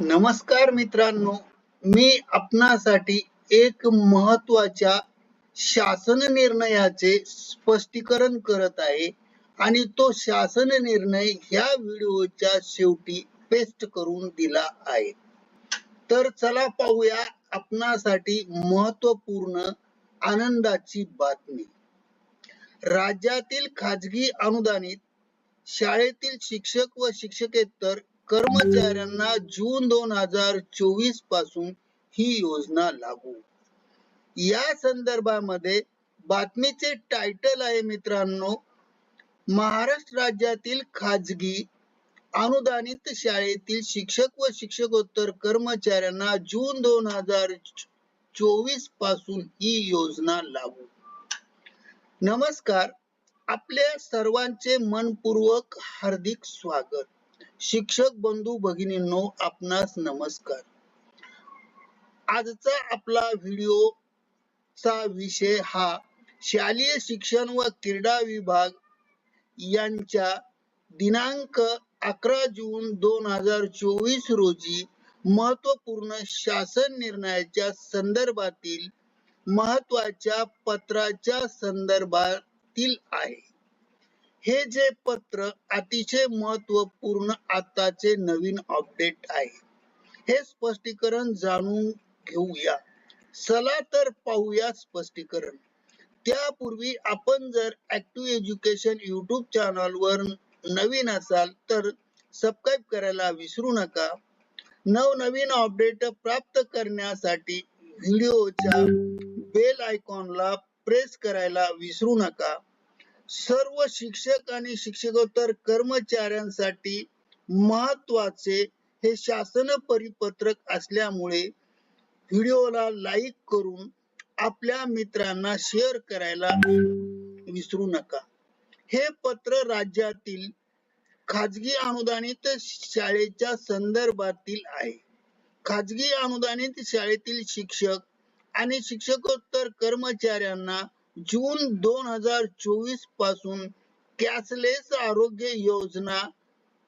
नमस्कार मित्रांनो मी आपणासाठी एक महत्त्वाच्या शासन निर्णयाचे स्पष्टीकरण करत आहे आणि तो शासन निर्णय ह्या व्हिडिओच्या शेवटी पेस्ट करून दिला आहे. तर चला पाहूया आपणासाठी महत्त्वपूर्ण आनंदाची बातमी. राज्यातील खाजगी अनुदानित शाळेतील शिक्षक व शिक्षकेतर कर्मचाऱ्यांना जून दोन हजार चोवीसपासून ही योजना लागू. या संदर्भामध्ये बातमीचे टायटल आहे मित्रांनो महाराष्ट्र राज्यातील खाजगी अनुदानित शाळेतील शिक्षक व शिक्षकोत्तर कर्मचाऱ्यांना जून दोन हजार चोवीसपासून ही योजना लागू. नमस्कार आपल्या सर्वांचे मनपूर्वक हार्दिक स्वागत. शिक्षक बंधू भगिनींनो आपणास नमस्कार. आजचा आपला व्हिडिओ चा विषय हा शालेय शिक्षण व क्रीडा विभाग यांच्या दिनांक अकरा जून दोन हजार चोवीस रोजी महत्त्वपूर्ण शासन निर्णयाच्या संदर्भातील महत्त्वाच्या पत्राच्या संदर्भातील आहे. हे जे पत्र अतिशय महत्त्वपूर्ण आताचे नवीन अपडेट आहे. हे स्पष्टीकरण जाणून घेऊया. चला तर पाहूया स्पष्टीकरण. त्यापूर्वी आपण जर ऍक्टिव्ह एज्युकेशन युट्यूब चॅनल वर नवीन असाल तर सबस्क्राईब करायला विसरू नका. नवनवीन अपडेट प्राप्त करण्यासाठी व्हिडिओच्या बेल आयकॉनला प्रेस करायला विसरू नका. सर्व शिक्षक आणि शिक्षकोत्तर कर्मचाऱ्यांसाठी महत्त्वाचे हे शासन परिपत्रक असल्यामुळे व्हिडिओला लाईक करून आपल्या मित्रांना शेअर करायला विसरू नका. हे पत्र राज्यातील खाजगी अनुदानित शाळेच्या संदर्भातील आहे. खाजगी अनुदानित शाळेतील शिक्षक आणि शिक्षकोत्तर कर्मचाऱ्यांना जून दोन हजार चोवीसपासून कॅशलेस आरोग्य योजना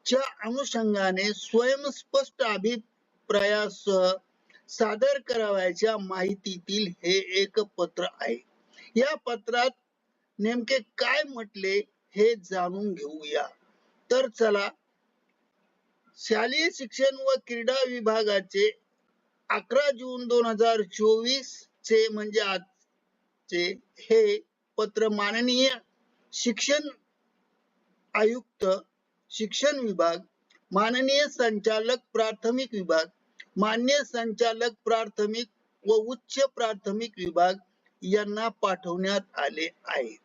च्या अनुषंगाने स्वयंस्पष्ट अभिप्रायासह सादर करावयाच्या माहितीतील हे एक पत्र आहे. या पत्रात नेमके काय म्हटले हे जाणून घेऊया. तर चला शालेय शिक्षण व क्रीडा विभागाचे अकरा जून दोन हजार चोवीस चे म्हणजे आजचे हे पत्र माननीय शिक्षण आयुक्त शिक्षण विभाग माननीय संचालक प्राथमिक विभाग मान्य संचालक प्राथमिक व उच्च प्राथमिक विभाग यांना पाठवण्यात आले आहे.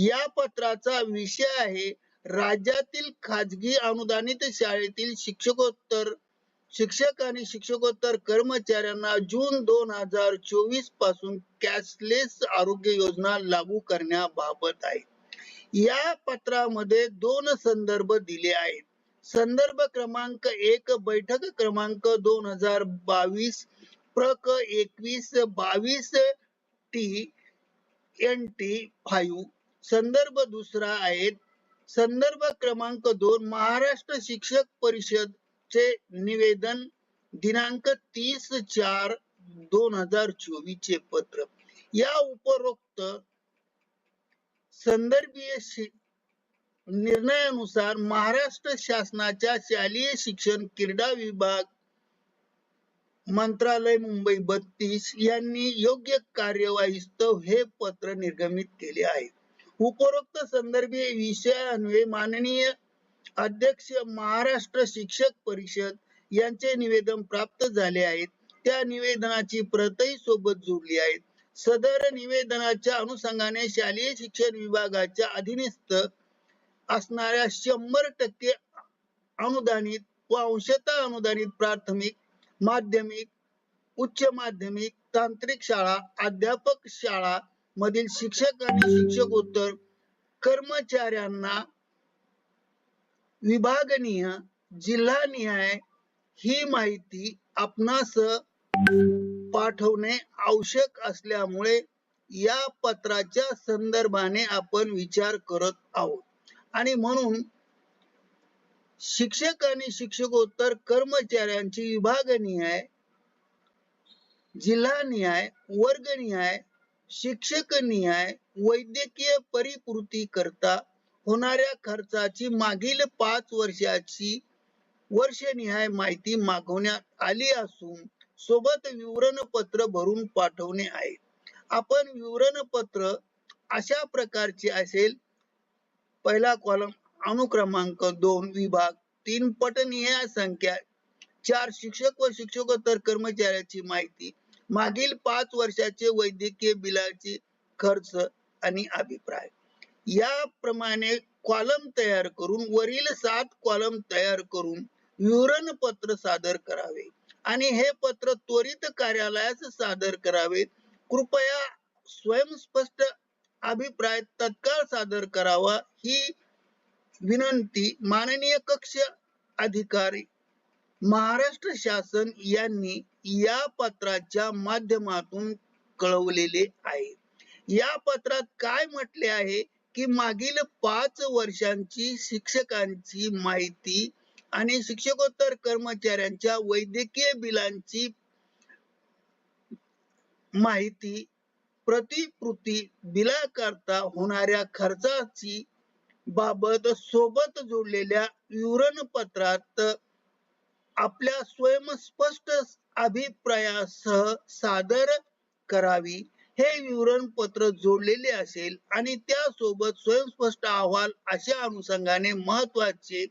या पत्राचा विषय आहे राज्यातील खाजगी अनुदानित शाळेतील शिक्षकोत्तर शिक्षक आणि शिक्षकोत्तर कर्मचाऱ्यांना जून दोन हजार चोवीसपासून कॅशलेस आरोग्य योजना लागू करण्याबाबत आहे. या पत्रामध्ये दोन संदर्भ दिले आहेत. संदर्भ क्रमांक एक बैठक क्रमांक दोन हजार बावीस प्रक एकवीस बावीस टी एन टी फाईव्ह. संदर्भ दुसरा आहे. संदर्भ क्रमांक दोन महाराष्ट्र शिक्षक परिषद चे निवेदन दिनांक तीस चार दोन हजार चोवीस चे पत्र. या उपरोक्त संदर्भीय निर्णयानुसार महाराष्ट्र शासनाच्या शालेय शिक्षण क्रीडा विभाग मंत्रालय मुंबई बत्तीस यांनी योग्य कार्यवाहीस्तव हे पत्र निर्गमित केले आहे. उपरोक्त संदर्भीय विषयान्वये माननीय अध्यक्ष महाराष्ट्र शिक्षक परिषद यांचे निवेदन प्राप्त झाले आहेत. त्या निवेदनाची प्रतही सोबत जोडली आहेत. सदर निवेदनाच्या अनुषंगाने शालेय शिक्षण विभागाच्या अधीनस्थ असणाऱ्या शंभर टक्के अनुदानित व अंशतः अनुदानित प्राथमिक माध्यमिक उच्च माध्यमिक तांत्रिक शाळा अध्यापक शाळा मधील शिक्षक आणि शिक्षकोत्तर कर्मचाऱ्यांना विभागनीय जिल्हानिहाय ही माहिती आपणास पाठवणे आवश्यक असल्यामुळे या पत्राच्या संदर्भाने आपण विचार करत आहोत. आणि म्हणून शिक्षक आणि शिक्षकोत्तर कर्मचाऱ्यांची विभागनिहाय जिल्हानिहाय वर्गनिहाय शिक्षक निहाय वैद्यकीय परिपूर्ती करता होणाऱ्या खर्चाची मागील पाच वर्षाची वर्षनिहाय माहिती मागवण्यात आली असून सोबत विवरणपत्र भरून पाठवणे आहे. आपण विवरणपत्र अशा प्रकारचे असेल. पहिला कॉलम अनुक्रमांक दोन विभाग तीन पटनिहाय संख्या चार शिक्षक व शिक्षकोत्तर कर्मचाऱ्याची माहिती मागील पाच वर्षाचे वैद्यकीय बिलाचे खर्च आणि अभिप्राय. याप्रमाणे कॉलम तयार करून वरील सात कॉलम तयार करून विवरण पत्र सादर करावे. आणि हे पत्र त्वरित कार्यालयास सादर करावे. कृपया स्वयंस्पष्ट अभिप्राय तत्काळ सादर करावा ही विनंती माननीय कक्ष अधिकारी महाराष्ट्र शासन यांनी या पत्राच्या माध्यमातून कळवलेले आहे. या पत्रात काय म्हटले आहे? की मागील पाच वर्षांची शिक्षकांची माहिती आणि शिक्षकोत्तर कर्मचाऱ्यांच्या वैद्यकीय बिलांची माहिती प्रतिकृती बिलाकरता होणाऱ्या खर्चाची बाबत सोबत जोडलेल्या विवरण पत्रात आपल्या स्वयंस्पष्ट अभिप्रायासह सादर करावी. हे विवरणपत्र जोडलेले असेल आणि त्यासोबत स्वयंस्पष्ट अहवाल अशा अनुषंगाने महत्त्वाचे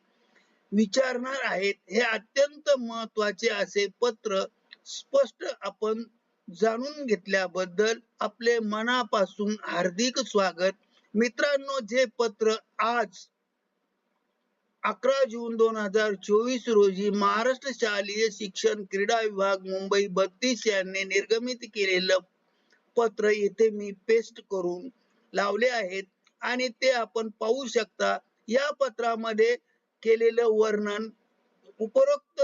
विचारणार आहेत. हे अत्यंत महत्त्वाचे असे पत्र स्पष्ट आपण जाणून घेतल्याबद्दल आपले मनापासून हार्दिक स्वागत. मित्रांनो जे पत्र आज अकरा जून दोन हजार चोवीस रोजी महाराष्ट्र शालेय शिक्षण क्रीडा विभाग मुंबई बत्तीस यांनी निर्गमित केलेलं पत्र येथे मी पेस्ट करून लावले आहेत आणि ते आपण पाहू शकता. या पत्रामध्ये केलेलं वर्णन उपरोक्त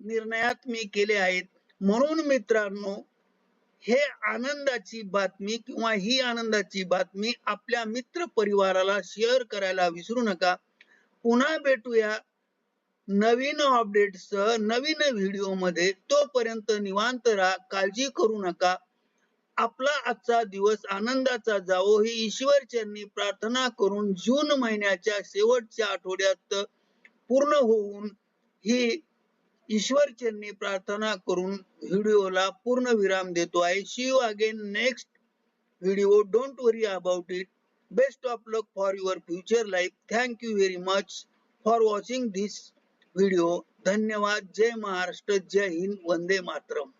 निर्णयात मी केले आहेत. म्हणून मित्रांनो हे आनंदाची बातमी किंवा ही आनंदाची बातमी आपल्या मित्र परिवाराला शेअर करायला विसरू नका. पुन्हा भेटूया नवीन अपडेटसह नवीन व्हिडिओमध्ये. तोपर्यंत निवांत राहा काळजी करू नका. आपला आजचा दिवस आनंदाचा जावो ही ईश्वर चरणी प्रार्थना करून जून महिन्याच्या शेवटच्या आठवड्यात पूर्ण होऊन ही ईश्वर चरणी प्रार्थना करून व्हिडिओला पूर्ण विराम देतो आहे. See you again next video don't worry about it best of luck for your future life thank you very much for watching this video धन्यवाद. जय महाराष्ट्र. जय हिंद. वंदे मातरम.